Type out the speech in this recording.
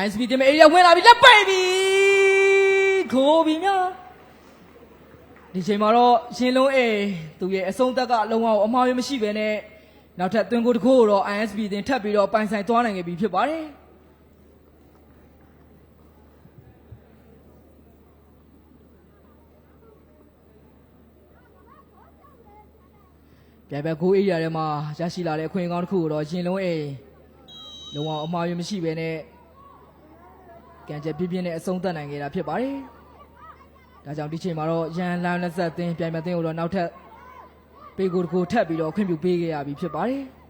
ISP တင်မဲ့ area ဝင်လာပြီလက်ပိတ်ပြီခိုးပြီများဒီချိန်မှာတော့ရှင်လုံးအေသူရဲ့အဆုံးသက်ကလုံးဝအမှားရမရှိပဲနဲ့နောက်ထပ်သွင်းကိုတစ်ခုကိုတော့ ISP တင်ထပ်ပြီးတော့ပိုင်ဆိုင်သွားနိုင်ခဲ့ပြီဖြစ်ပါတယ်ပြိုင်ပွဲကို area ထဲမှာရရှိလာတဲ့အခွင့်အကောင်းတစ်ခုကိုတော့ရှင်လုံးအေလုံးဝအမှားရမရှိပဲနဲ့ ကံကြက်ပြင်းပြင်းနဲ့အဆုံးသတ်နိုင်ခဲ့တာဖြစ်ပါတယ်။ဒါကြောင့်ဒီချိန်မှာတော့ရန်လန်းလက်ဆက်သင်းပြိုင်ပွဲသင်းကိုတော့နောက်ထပ်ပေကိုတစ်ခုထပ်ပြီးတော့ခွင့်ပြုပေးခဲ့ရပြီဖြစ်ပါတယ်။